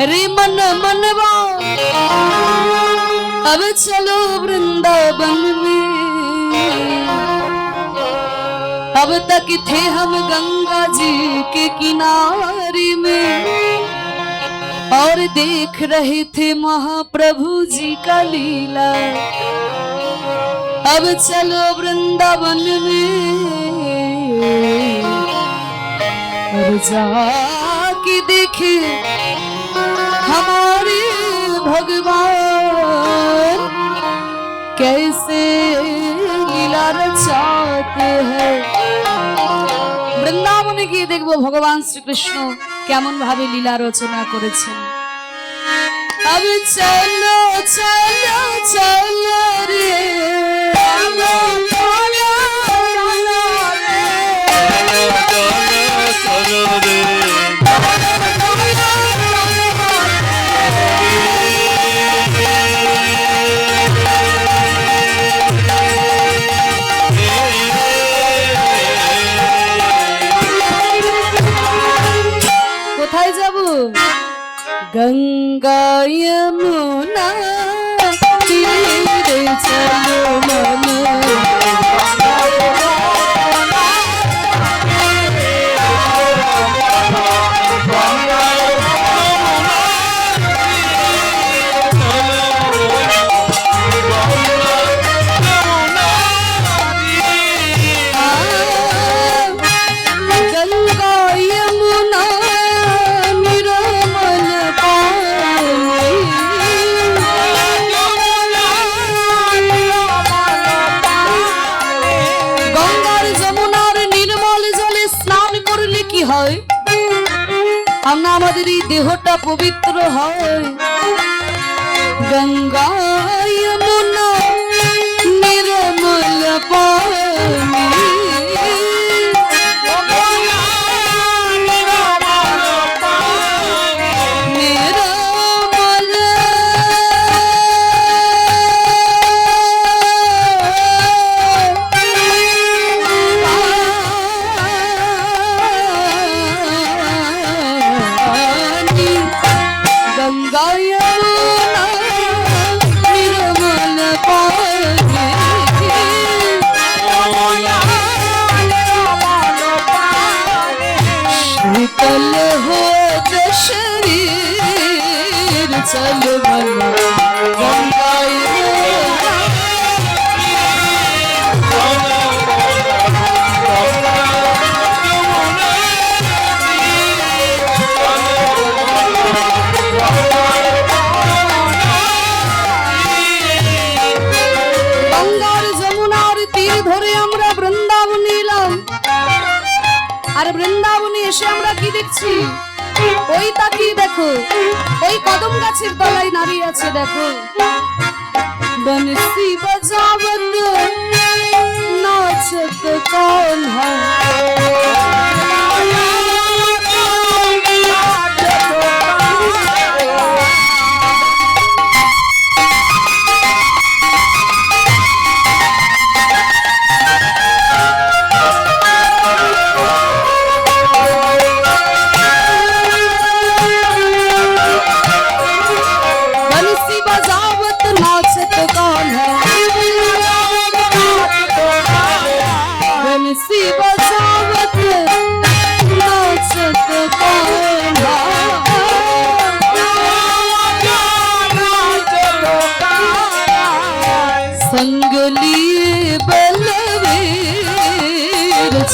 रे मन मनवा। अब चलो वृंदावन में। अब तक थे हम गंगा जी के किनारे में। और देख रहे थे महाप्रभु जी का लीला। अब चलो वृंदावन में। और जाके देखे भगवान कैसे লীলা রচাতে हैं বৃন্দাবনে গিয়ে দেখবো ভগবান শ্রীকৃষ্ণ কেমন ভাবে লীলা রচনা করেছেন अब चलो चलो चलो গঙ্গা যমুনা তীরে চলো আমরা আমাদের এই দেহটা পবিত্র হয়। গঙ্গা যমুনা নির্মল পানি शीतल हो ज शरीर चल मन गंगाई গঙ্গার যমুনার তীর ধরে আমরা বৃন্দাবন এলাম আর বৃন্দাবনে এসে আমরা কি দেখছি? ওই তাকিয়ে দেখো। ওই কদম গাছের তলায় দাঁড়িয়ে আছে, দেখো। বনসি বজাবত নাচত কौन है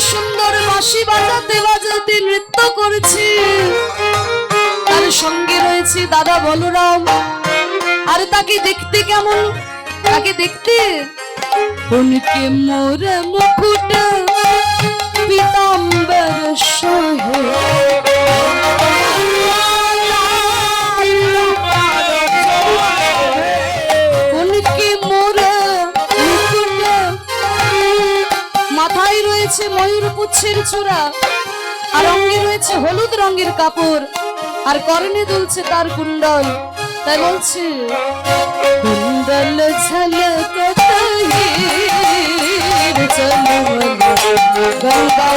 সুন্দর বাঁশি বাজাতে বাজাতে নৃত্য করেছি। তার সঙ্গে রয়েছে দাদা বলরাম। আর তাকে দেখতে কেমন? তাকে দেখতে? উনকে মোর মুকুট, পিতাম্বর সহে। গুচ্ছের চূড়া। আর অঙ্গে রয়েছে হলুদ রঙের কাপড়। আর করণে দুলছে তার কুণ্ডল। তাই বলছে, কুণ্ডল ঝলক গঙ্গা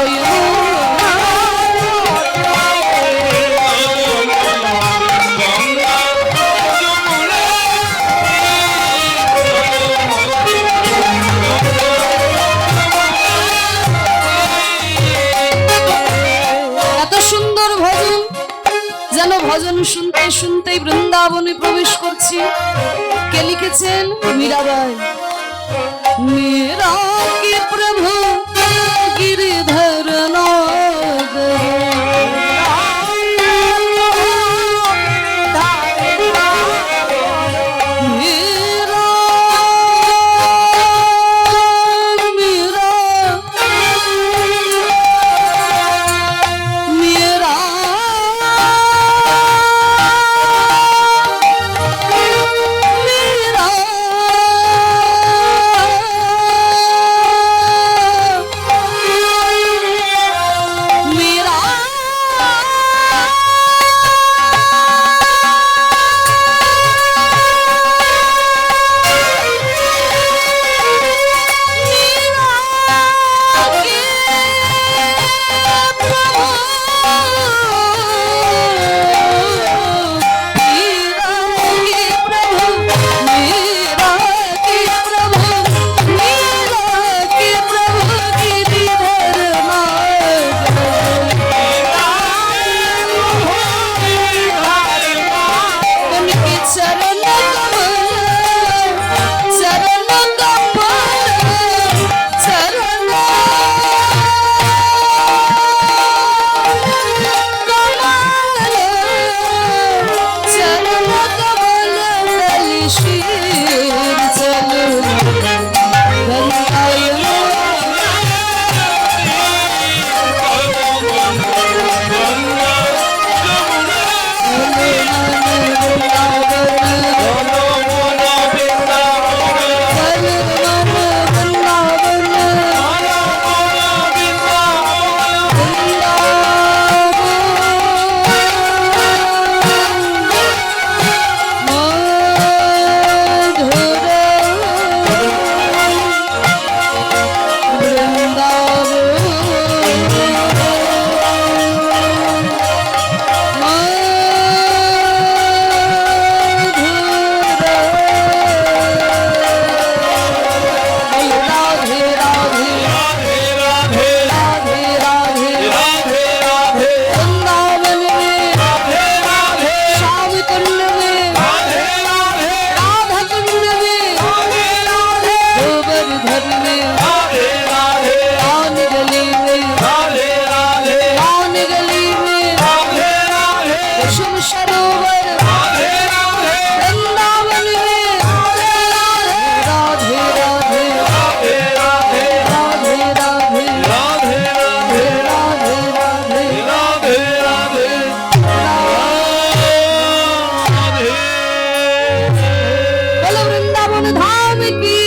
ভজন শুনতে শুনতে বৃন্দাবনে প্রবেশ করছি। কে লিখেছেন? মীরাবাই। মীরা কি প্রভু? Shut it. धाम की